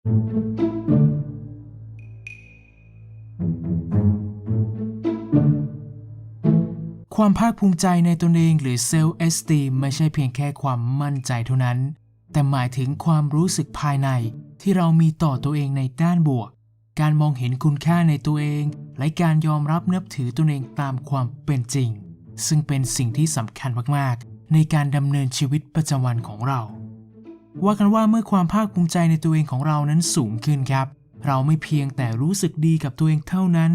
ความภาคภูมิใจในตนเองหรือ self esteem ไม่ใช่เพียงแค่ความมั่นใจเท่านั้น แต่หมายถึงความรู้สึกภายในที่เรามีต่อตัวเองในด้านบวก การมองเห็นคุณค่าในตัวเอง และการยอมรับนับถือตนเองตามความเป็นจริง ซึ่งเป็นสิ่งที่สำคัญมาก ๆ ในการดำเนินชีวิตประจำวันของเรา ว่ากันว่าเมื่อความภาคภูมิใจในตัวเองของเรานั้นสูงขึ้นครับ เราไม่เพียงแต่รู้สึกดีกับตัวเองเท่านั้น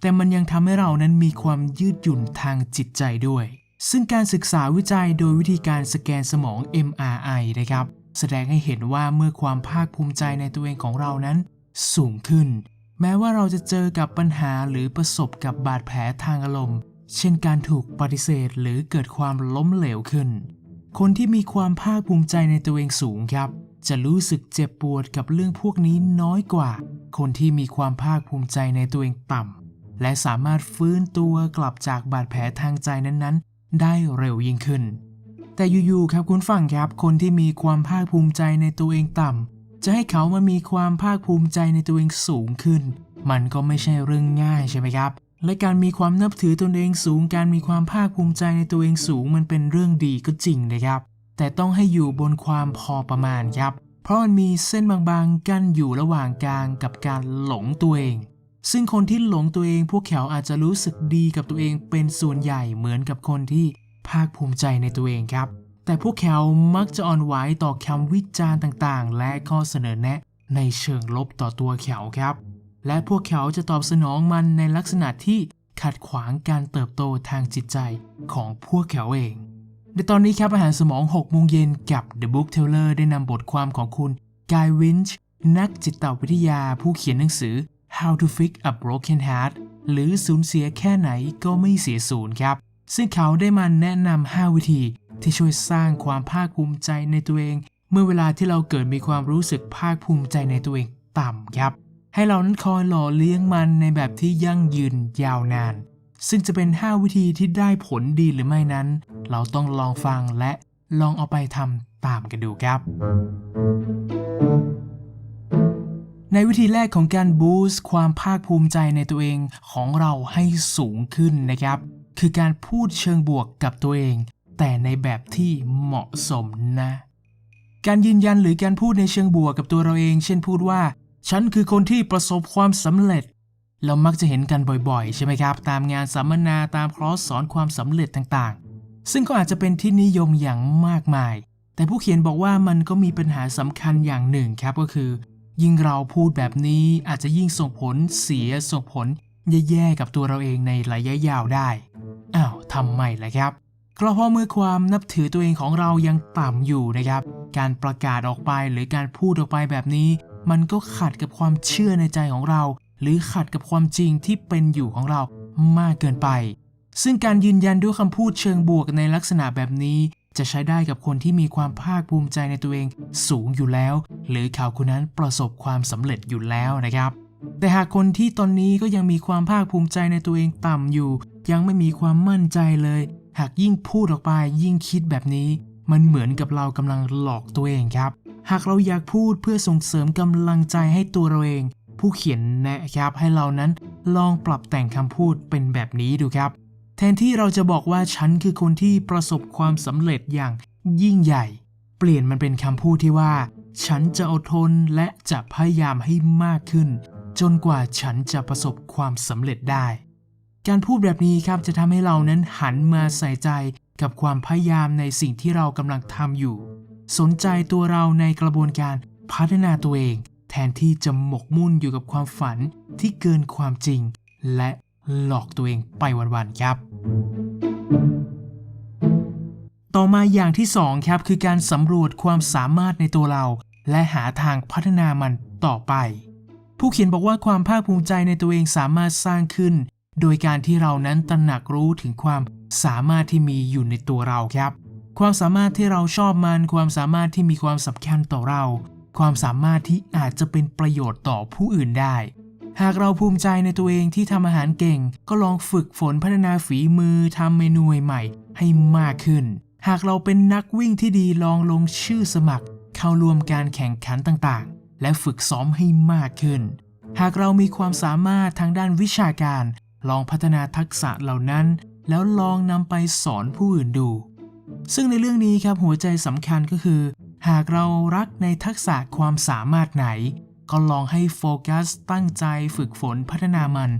แต่มันยังทำให้เรานั้นมีความยืดหยุ่นทางจิตใจด้วย ซึ่งการศึกษาวิจัยโดยวิธีการสแกนสมอง MRI นะครับ แสดงให้เห็นว่าเมื่อความภาคภูมิใจในตัวเองของเรานั้น สูงขึ้น แม้ว่าเราจะเจอกับปัญหาหรือประสบกับบาดแผลทางอารมณ์ เช่นการถูกปฏิเสธหรือเกิดความล้มเหลวขึ้น คนที่มีความภาคภูมิใจในตัวเองสูงครับ จะรู้สึกเจ็บปวดกับเรื่องพวกนี้น้อยกว่า คนที่มีความภาคภูมิใจในตัวเองต่ำและสามารถฟื้นตัวกลับจากบาดแผลทางใจนั้นๆ ได้เร็วยิ่งขึ้น แต่อยู่ๆครับคุณฟังครับ คนที่มีความภาคภูมิใจในตัวเองต่ำจะให้เขามามีความภาคภูมิใจในตัวเองสูงขึ้น มันก็ไม่ใช่เรื่องง่ายใช่ไหมครับ และการมีความนับถือตนเองสูง การมีความภาคภูมิใจในตัวเองสูงมันเป็นเรื่องดีก็จริงนะครับ แต่ต้องให้อยู่บนความพอประมาณครับ เพราะมันมีเส้นบางๆ กั้นอยู่ระหว่างกลางกับการหลงตัวเอง ซึ่งคนที่หลงตัวเองพวกเขาอาจจะรู้สึกดีกับตัวเองเป็นส่วนใหญ่เหมือนกับคนที่ภาคภูมิใจในตัวเองครับ แต่พวกเขามักจะอ่อนไหวต่อคำวิจารณ์ต่างๆ และข้อเสนอแนะในเชิงลบต่อตัวเขาครับ และพวกเขาจะตอบสนองมันในลักษณะที่ขัดขวางการเติบโตทางจิตใจของพวกเขาเอง ในตอนนี้ครับอาหารสมอง6โมงเย็นกับ The Book Teller ได้นำบทความของคุณกายวินช์นักจิตวิทยาผู้เขียนหนังสือ How to Fix a Broken Heart หรือสูญเสียแค่ไหนก็ไม่เสียศูนย์ครับ ซึ่งเขาได้มาแนะนำ5วิธีที่ช่วยสร้างความภาคภูมิใจในตัวเอง เมื่อเวลาที่เราเกิดมีความรู้สึกภาคภูมิใจในตัวเองต่ำครับ ให้เรานั้นคอยหล่อเลี้ยงมันในแบบที่ยั่งยืนยาวนาน ซึ่งจะเป็น 5 วิธีที่ได้ผลดีหรือไม่นั้น เราต้องลองฟังและลองเอาไปทำตามกันดูครับ ในวิธีแรกของการบูสต์ความภาคภูมิใจในตัวเองของเราให้สูงขึ้นนะครับ คือการพูดเชิงบวกกับตัวเอง แต่ในแบบที่เหมาะสมนะการยืนยันหรือการพูดในเชิงบวกกับตัวเราเอง เช่นพูดว่า ฉันคือคนที่ประสบความสำเร็จ เรามักจะเห็นกันบ่อยๆ ใช่ไหมครับ ตามงานสัมมนาตามคอสสอนความสำเร็จต่างๆ ซึ่งก็อาจจะเป็นที่นิยมอย่างมากมาย แต่ผู้เขียนบอกว่ามันก็มีปัญหาสำคัญอย่างหนึ่งครับก็คือ ยิ่งเราพูดแบบนี้อาจจะยิ่งส่งผลเสียส่งผลแย่ๆกับตัวเราเองในระยะยาวได้อ้าวทำไมล่ะครับก็เพราะเมื่อความนับถือตัวเองของเรายังต่ำอยู่นะครับ การประกาศออกไปหรือการพูดออกไปแบบนี้ มันก็ขัดกับความเชื่อในใจของเรา หรือขัดกับความจริงที่เป็นอยู่ของเรามากเกินไป ซึ่งการยืนยันด้วยคำพูดเชิงบวกในลักษณะแบบนี้ จะใช้ได้กับคนที่มีความภาคภูมิใจในตัวเองสูงอยู่แล้ว หรือเขาคนนั้นประสบความสำเร็จอยู่แล้วนะครับ แต่หากคนที่ตอนนี้ก็ยังมีความภาคภูมิใจในตัวเองต่ำอยู่ ยังไม่มีความมั่นใจเลย หากยิ่งพูดออกไปยิ่งคิดแบบนี้ มันเหมือนกับเรากำลังหลอกตัวเองครับ หากเราอยากพูดเพื่อส่งเสริมกำลังใจให้ตัวเราเอง ผู้เขียนแนะครับให้เรานั้นลองปรับแต่งคำพูดเป็นแบบนี้ดูครับ แทนที่เราจะบอกว่าฉันคือคนที่ประสบความสำเร็จอย่างยิ่งใหญ่ เปลี่ยนมันเป็นคำพูดที่ว่า ฉันจะอดทนและจะพยายามให้มากขึ้น จนกว่าฉันจะประสบความสำเร็จได้ การพูดแบบนี้ครับจะทำให้เรานั้นหันมาใส่ใจกับความพยายามในสิ่งที่เรากำลังทำอยู่ สนใจตัวเราในกระบวนการพัฒนาตัวเอง แทนที่จะหมกมุ่นอยู่กับความฝันที่เกินความจริง และหลอกตัวเองไปวันๆครับ ต่อมาอย่างที่ 2 ครับ คือการสำรวจความสามารถในตัวเรา และหาทางพัฒนามันต่อไป ผู้เขียนบอกว่าความภาคภูมิใจในตัวเองสามารถสร้างขึ้น โดยการที่เรานั้นตระหนักรู้ถึงความสามารถที่มีอยู่ในตัวเราครับ ความสามารถที่เราชอบมัน ความสามารถที่มีความสำคัญต่อเรา ความสามารถที่อาจจะเป็นประโยชน์ต่อผู้อื่นได้ หากเราภูมิใจในตัวเองที่ทำอาหารเก่ง ก็ลองฝึกฝนพัฒนาฝีมือทำเมนูใหม่ให้มากขึ้น หากเราเป็นนักวิ่งที่ดีลองลงชื่อสมัคร เข้าร่วมการแข่งขันต่างๆ และฝึกซ้อมให้มากขึ้น หากเรามีความสามารถทางด้านวิชาการ ลองพัฒนาทักษะเหล่านั้น แล้วลองนำไปสอนผู้อื่นดู ซึ่งในเรื่องนี้ครับหัวใจสำคัญก็คือ หากเรารักในทักษะความสามารถไหน ก็ลองให้โฟกัสตั้งใจฝึกฝนพัฒนามัน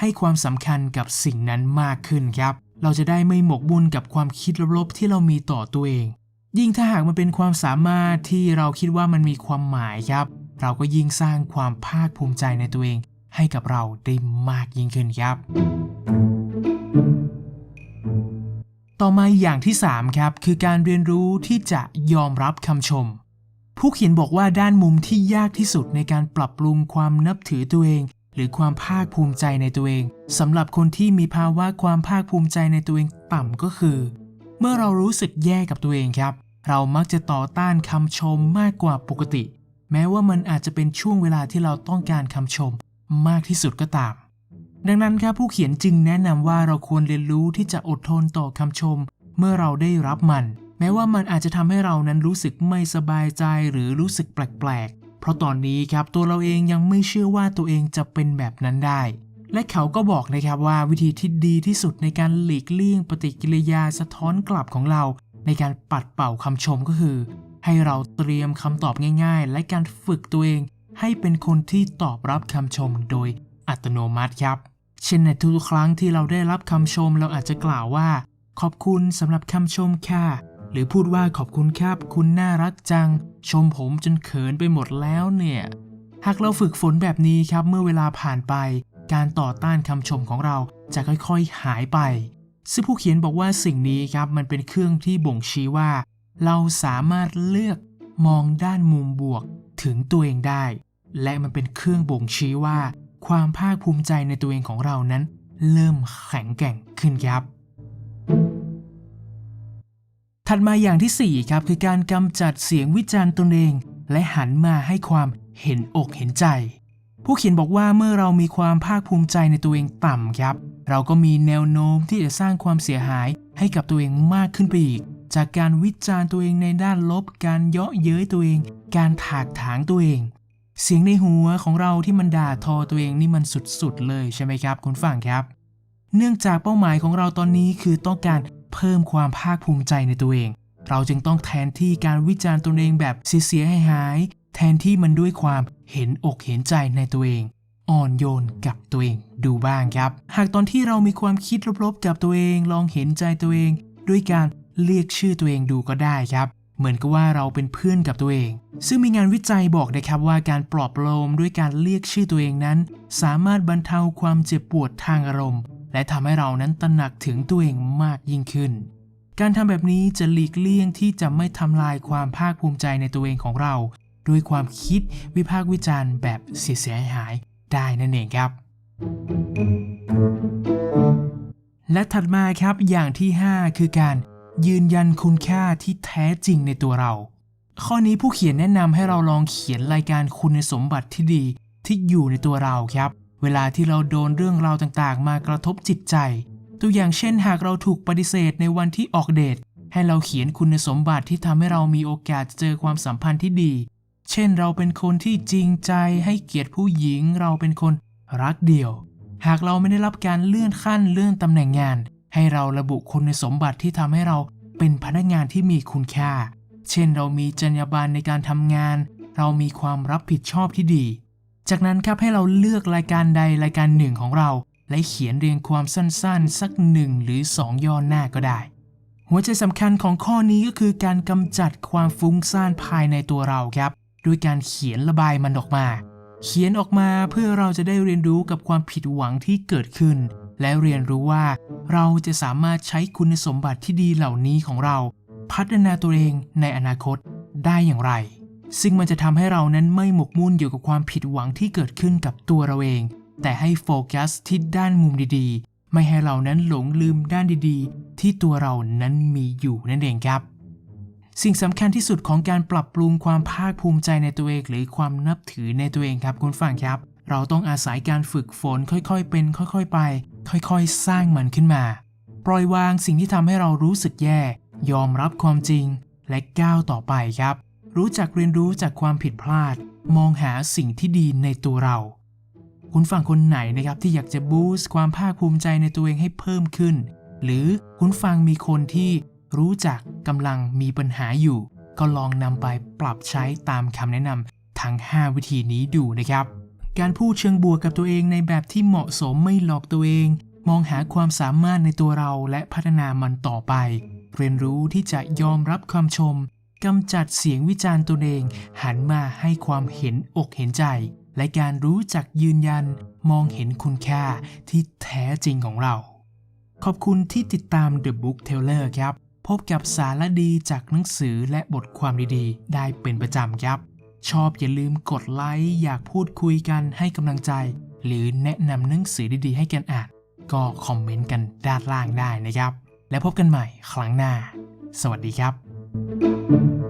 ให้ความสำคัญกับสิ่งนั้นมากขึ้นครับ เราจะได้ไม่หมกบุญกับความคิดลบๆที่เรามีต่อตัวเอง ยิ่งถ้าหากมันเป็นความสามารถที่เราคิดว่ามันมีความหมายครับ เราก็ยิ่งสร้างความภาคภูมิใจในตัวเอง ให้กับเราได้มากยิ่งขึ้นครับ ต่อมาอย่างที่ 3 ครับ คือการเรียนรู้ที่จะยอมรับคำชม ผู้เขียนบอกว่าด้านมุมที่ยากที่สุดในการปรับปรุงความนับถือตัวเอง หรือความภาคภูมิใจในตัวเองสำหรับคนที่มีภาวะความภาคภูมิใจในตัวเองต่ำก็คือ เมื่อเรารู้สึกแย่กับตัวเองครับ เรามักจะต่อต้านคำชมมากกว่าปกติ แม้ว่ามันอาจจะเป็นช่วงเวลาที่เราต้องการคำชมมากที่สุดก็ตาม ดังนั้นครับผู้เขียนจึงแนะนำว่าเราควรเรียนรู้ที่จะอดทนต่อคำชม เมื่อเราได้รับมัน แม้ว่ามันอาจจะทำให้เรานั้นรู้สึกไม่สบายใจหรือรู้สึกแปลกๆ เพราะตอนนี้ครับตัวเราเองยังไม่เชื่อว่าตัวเองจะเป็นแบบนั้นได้ และเขาก็บอกนะครับว่าวิธีที่ดีที่สุดในการหลีกเลี่ยงปฏิกิริยาสะท้อนกลับของเรา ในการปัดเป่าคำชมก็คือ ให้เราเตรียมคำตอบง่าย ๆ และการฝึกตัวเอง ให้เป็นคนที่ตอบรับคำชมโดยอัตโนมัติครับ เช่นในทุกครั้งที่เราได้รับคำชมเราอาจจะกล่าวว่า ขอบคุณสำหรับคำชมค่ะ หรือพูดว่าขอบคุณครับ คุณน่ารักจัง ชมผมจนเขินไปหมดแล้วเนี่ย หากเราฝึกฝนแบบนี้ครับเมื่อเวลาผ่านไป การต่อต้านคำชมของเราจะค่อยๆหายไป ซึ่งผู้เขียนบอกว่าสิ่งนี้ครับมันเป็นเครื่องที่บ่งชี้ว่า เราสามารถเลือกมองด้านมุมบวกถึงตัวเองได้ และมันเป็นเครื่องบ่งชี้ว่า ความภาคภูมิใจในตัวเองของเรานั้น เริ่มแข็งแกร่งขึ้นครับ ถัดมาอย่างที่ 4 ครับคือการกำจัดเสียงวิจารณ์ตนเอง และหันมาให้ความเห็นอกเห็นใจ ผู้เขียนบอกว่าเมื่อเรามีความภาคภูมิใจในตัวเองต่ำครับ เราก็มีแนวโน้มที่จะสร้างความเสียหายให้กับตัวเองมากขึ้นไปอีก จากการวิจารณ์ตัวเองในด้านลบ การเยาะเย้ยตัวเอง การถากถางตัวเอง เสียงในหัวของเราที่มันด่าทอตัวเองนี่มันสุดๆเลยใช่ไหมครับ คุณฟังครับ เนื่องจากเป้าหมายของเราตอนนี้คือต้องการเพิ่มความภาคภูมิใจในตัวเอง เราจึงต้องแทนที่การวิจารณ์ตนเองแบบเสียๆหายแทนที่มันด้วยความเห็นอกเห็นใจในตัวเอง อ่อนโยนกับตัวเองดูบ้างครับ หากตอนที่เรามีความคิดลบๆกับตัวเอง ลองเห็นใจตัวเอง ด้วยการเรียกชื่อตัวเองดูก็ได้ครับ เหมือนกับว่าเราเป็นเพื่อนกับตัวเอง ซึ่งมีงานวิจัยบอกนะครับว่าการปลอบโลมด้วยการเรียกชื่อตัวเองนั้น สามารถบรรเทาความเจ็บปวดทางอารมณ์ และทำให้เรานั้นตระหนักถึงตัวเองมากยิ่งขึ้น การทำแบบนี้จะหลีกเลี่ยงที่จะไม่ทำลายความภาคภูมิใจในตัวเองของเรา ด้วยความคิดวิพากษ์วิจารณ์แบบเสียหายได้นั่นเองครับ และถัดมาครับอย่างที่ 5 คือการ ยืนยันคุณค่าที่แท้จริงในตัวเรา ข้อนี้ผู้เขียนแนะนำให้เราลองเขียนรายการคุณสมบัติที่ดีที่อยู่ในตัวเราครับ เวลาที่เราโดนเรื่องราวต่างๆ มากระทบจิตใจ ตัวอย่างเช่น หากเราถูกปฏิเสธในวันที่ออกเดทให้เราเขียนคุณสมบัติที่ทำให้เรามีโอกาสเจอความสัมพันธ์ที่ดี เช่น เราเป็นคนที่จริงใจให้เกียรติผู้หญิง เราเป็นคนรักเดี่ยว หากเราไม่ได้รับการเลื่อนขั้นเลื่อนตำแหน่งงาน ให้เราระบุคุณสมบัติที่ทำให้เรา เป็นพนักงานที่มีคุณค่า เช่นเรามีจรรยาบรรณในการทำงาน เรามีความรับผิดชอบที่ดี จากนั้นครับให้เราเลือกรายการใดรายการหนึ่งของเรา และเขียนเรียงความสั้นๆ สักหนึ่งหรือสองย่อหน้าก็ได้ หัวใจสำคัญของข้อนี้ก็คือการกำจัดความฟุ้งซ่านภายในตัวเราครับ ด้วยการเขียนระบายมันออกมา เขียนออกมาเพื่อเราจะได้เรียนรู้กับความผิดหวังที่เกิดขึ้น และเรียนรู้ว่า เราจะสามารถใช้คุณสมบัติที่ดีเหล่านี้ของเรา พัฒนาตัวเองในอนาคตได้อย่างไร ซึ่งมันจะทำให้เรานั้นไม่หมกมุ่นอยู่กับความผิดหวังที่เกิดขึ้นกับตัวเราเอง แต่ให้โฟกัสที่ด้านมุมดีๆ ไม่ให้เรานั้นหลงลืมด้านดีๆ ที่ตัวเรานั้นมีอยู่นั่นเองครับสิ่งสำคัญที่สุดของการปรับปรุงความภาคภูมิใจในตัวเองหรือความนับถือในตัวเองครับคุณฟังครับ เราต้องอาศัยการฝึกฝนค่อยๆเป็น ค่อย ๆ ไป ค่อยๆ สร้างมันขึ้นมา ปล่อยวางสิ่งที่ทำให้เรารู้สึกแย่ ยอมรับความจริง และก้าวต่อไปครับ รู้จักเรียนรู้จากความผิดพลาด มองหาสิ่งที่ดีในตัวเรา คุณฟังคนไหนนะครับที่อยากจะบูสต์ความภาคภูมิใจในตัวเองให้เพิ่มขึ้น หรือคุณฟังมีคนที่รู้จักกำลังมีปัญหาอยู่ ก็ลองนำไปปรับใช้ตามคำแนะนำทั้ง 5 วิธีนี้ดูนะครับ การพูดเชิงบวกกับตัวเองในแบบที่เหมาะสมไม่หลอกตัวเอง มองหาความสามารถในตัวเราและพัฒนามันต่อไป เรียนรู้ที่จะยอมรับคำชมกำจัดเสียงวิจารณ์ตัวเอง หันมาให้ความเห็นอกเห็นใจ และการรู้จักยืนยัน มองเห็นคุณค่าที่แท้จริงของเรา ขอบคุณที่ติดตาม The Book Teller ครับ พบกับสารดีจากหนังสือและบทความดีๆ ได้เป็นประจำครับ ชอบอย่าลืมกดไลค์อยากพูดคุยกันให้กำลังใจ หรือแนะนำหนังสือดีๆ ให้กันอ่าน ก็คอมเมนต์กันด้านล่างได้นะครับ และพบกันใหม่ครั้งหน้า สวัสดีครับ